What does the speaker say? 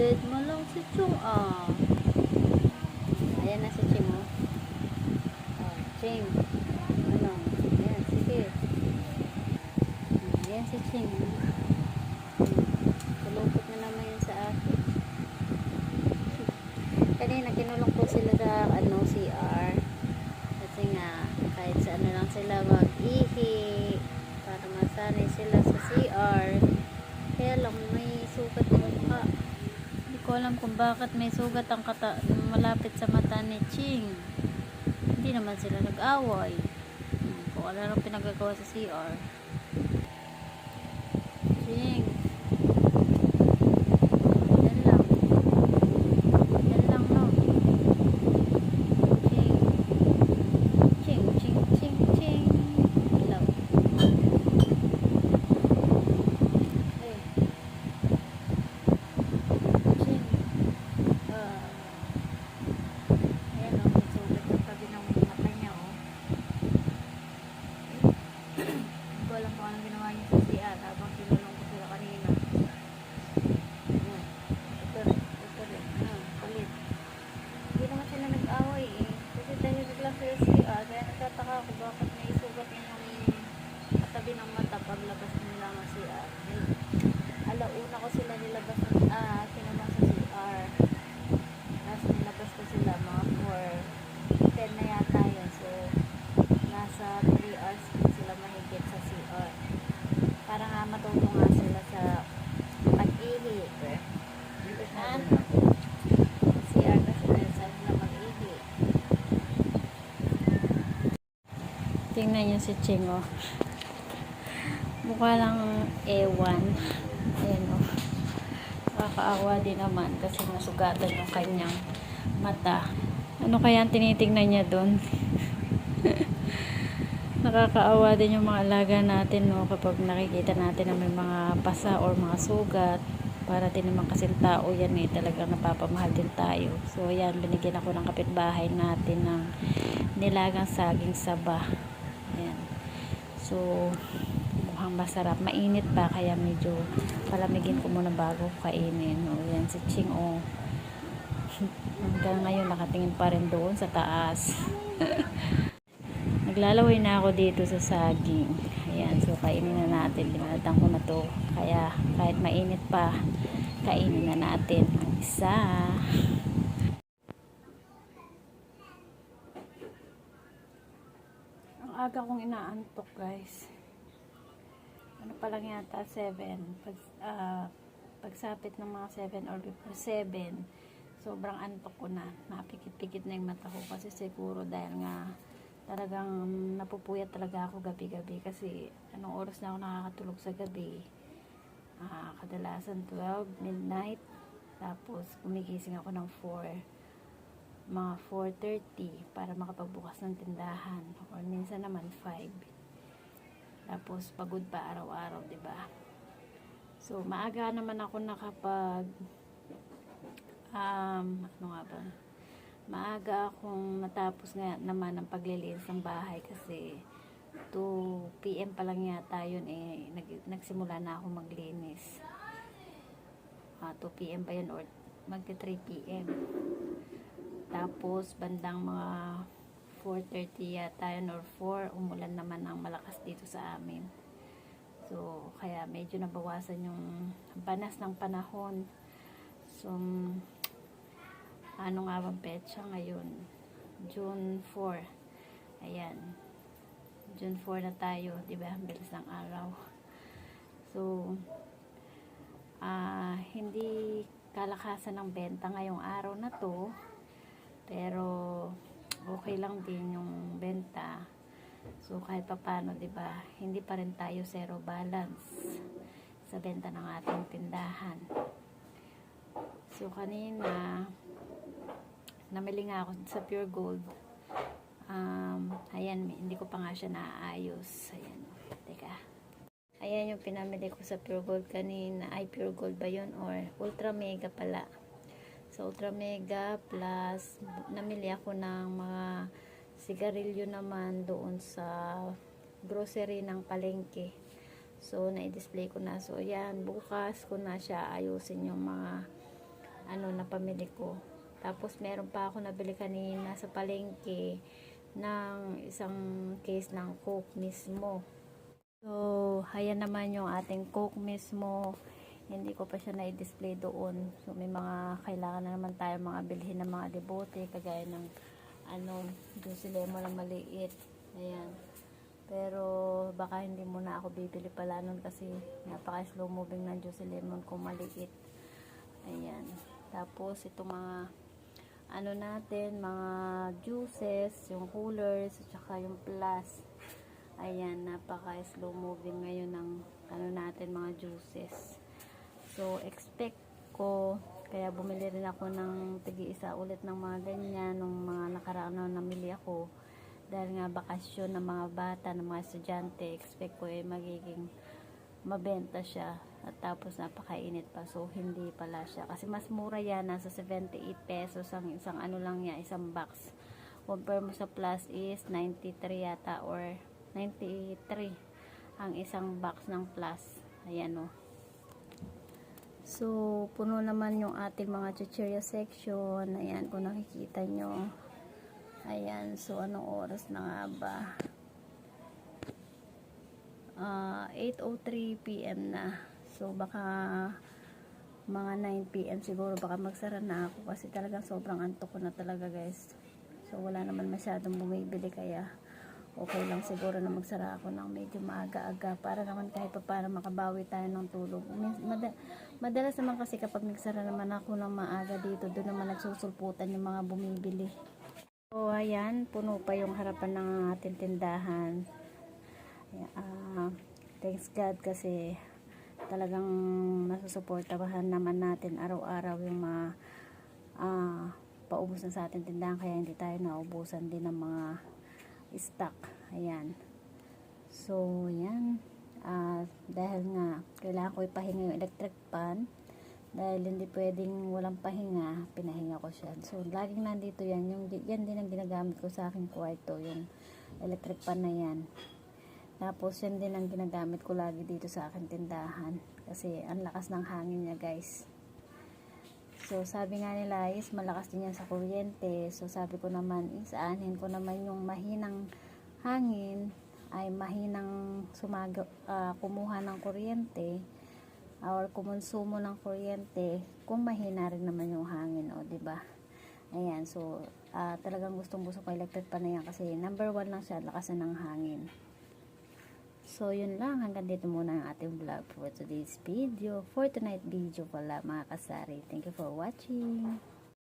Dead mo lang si Chong ah. Ayan na si Ching oh. Oh, Ching. Ano? Ayan, sige. Ayan si Ching. Kulupot na naman yun sa akin. Kanina kinulong ko sila sa ano CR. Kasi nga kahit sa ano lang sila mag-ihi para masanay sila sa CR. Kaya lang may sugat ng mukha. Hindi ko alam kung bakit may sugat ang kata malapit sa mata ni Ching. Hindi naman sila nag-away. Hmm, Kung ano lang pinagagawa sa CR. Ching. Yan lang. Yan lang, no? Ching. Ching, ching, ching, ching. Love. Hey. Ching. Ah. Ayan, oh. May sugat sa tabi ng mata niya, oh. Hindi ko alam kung anong ginawa niya sa CR habang kinulong ko sila kanina. Ayan. Ito rin. Ito rin. Ano, kulit. Hindi naman sila nag-away eh. Kasi dahil lang sila sa CR, kaya nagtataka ako bakit may sugat yun yung katabi ng mata paglabas nila ng CR. Eh, Alauna ko sila nilabas ng, ah, kinulong sa CR. Tapos nilabas ko sila mga 4, 10 na yata yun. So, nasa 3 hours din sila mahigit sa CR. Para nga matuto nga sila sa pag-ihi. Ha? CR kasi dahil sa sila mag-ihi. Tingnan niyo si Ching, oh. Mukha lang ewan. Ayan, oh. Nakakaawa din naman kasi nasugatan yung kanyang mata. Ano kaya ang tinitingnan niya doon? Nakakaawa din yung mga alaga natin no kapag nakikita natin na may mga pasa or mga sugat para din naman kasi tao yan eh talagang napapamahal din tayo so yan binigyan ako ng kapitbahay natin ng nilagang saging saba yan so mukhang masarap. Mainit pa kaya medyo palamigin ko muna bago kainin. No yan si Ching oh hanggang ngayon nakatingin pa rin doon sa taas. Naglalaway na ako dito sa saging. Ayan so kainin na natin. Linalatan ko na to. Kaya kahit mainit pa kainin na natin. Ang isa ang aga kong inaantok guys. Ano pa lang yata 7 pag, ah, pagsapit ng mga 7 or before 7 sobrang antok ko na. Napikit-pikit na yung mata ko kasi siguro dahil nga talagang napupuyat talaga ako gabi-gabi kasi anong oras na ako nakakatulog sa gabi? Ah, kadalasan 12 midnight. Tapos gumigising ako ng 4 mga 4.30 para makapagbukas ng tindahan or minsan naman 5 tapos pagod pa araw-araw ba so maaga naman ako nakapag um, ano nga ba maaga akong natapos nga naman ang paglilinis ng bahay kasi 2 p.m. pa lang yata yun eh nag, nagsimula na ako maglinis ah, 2 p.m. pa yun or magti 3 p.m. tapos bandang mga 4.30 yata yun or 4 umulan naman ng malakas dito sa amin. So kaya medyo nabawasan yung banas ng panahon. So ano nga bang petsa ngayon? June 4 ayan. June 4 na tayo di ba? Ang bilis ng araw. So ah hindi kalakasan ng benta ngayong araw na to pero okay lang din yung benta. So kahit papano di ba hindi pa rin tayo zero balance sa benta ng ating tindahan. So kanina namili nga ako sa pure gold. Um, ayan hindi ko pa nga siya naayos. Ayan teka. Ayan yung pinamili ko sa pure gold kanina. Ay pure gold ba yun? Or ultra mega pala sa ultra mega plus namili ako ng mga sigarilyo naman doon sa grocery ng palengke so na-display ko na so ayan bukas ko na siya ayusin yung mga ano na pamili ko. Tapos meron pa ako nabili kanina sa palengke ng isang case ng Coke mismo. So, ayan naman yung ating Coke mismo. Hindi ko pa siya na-display doon. So, may mga kailangan na naman tayo mga bilhin ng mga debote, kagaya ng ano, juicy lemon na maliit. Ayan. Pero, baka hindi muna ako bibili pala nun kasi napaka slow moving ng juicy lemon kung maliit. Ayan. Tapos, itong mga ano natin, mga juices, yung coolers, at saka yung plus. Ayan, napaka slow moving ngayon ng ano natin, mga juices. So, expect ko, kaya bumili rin ako ng tigi-isa ulit ng mga ganyan, ng mga nakaraan na namili ako. Dahil nga bakasyon ng mga bata, ng mga estudyante, expect ko eh magiging mabenta siya. At tapos napakainit pa. So, hindi pala siya. Kasi mas mura yan. Nasa 78 pesos ang isang ano lang niya, isang box. Compare mo sa plus is 93 yata or 93 ang isang box ng plus. Ayan o. So, puno naman yung ating mga chichirya section. Ayan, kung nakikita nyo. Ayan, so anong oras na nga ba? Ah, 8.03 p.m. na. So, baka mga 9 p.m. siguro baka magsara na ako kasi talagang sobrang antok ko na talaga guys. So, wala naman masyadong bumibili kaya okay lang siguro na magsara ako ng medyo maaga-aga para naman kahit pa para makabawi tayo ng tulog. Mada- madalas naman kasi kapag nagsara naman ako ng maaga dito, doon naman nagsusulputan yung mga bumibili. So, ayan, puno pa yung harapan ng ating tindahan. Ayan, ah, thanks God kasi talagang nasusuportahan naman natin araw-araw yung mga ah, paubos na sa ating tindahan kaya hindi tayo naubusan din ng mga stock. Ayan. So, yan. Ah, dahil nga, kailangan ko ipahinga yung electric pan. Dahil hindi pwedeng walang pahinga, pinahinga ko siya. So, laging nandito yan. Yung, yan din ang ginagamit ko sa aking kwarto. Yung electric pan na yan. Tapos, yan din ang ginagamit ko lagi dito sa aking tindahan. Kasi, ang lakas ng hangin niya, guys. So, sabi nga nila is malakas din yan sa kuryente. So, sabi ko naman is aanhin ko naman yung mahinang hangin ay mahinang sumaga, ah, kumuha ng kuryente or kumonsumo ng kuryente kung mahina rin naman yung hangin o, di ba? Ayan, so ah, talagang gustong gusto ko electric pa na yan kasi number one lang siya, lakasan ng hangin. So, yun lang. Hanggang dito muna ang ating vlog for today's video. For tonight video pala, mga kasari. Thank you for watching.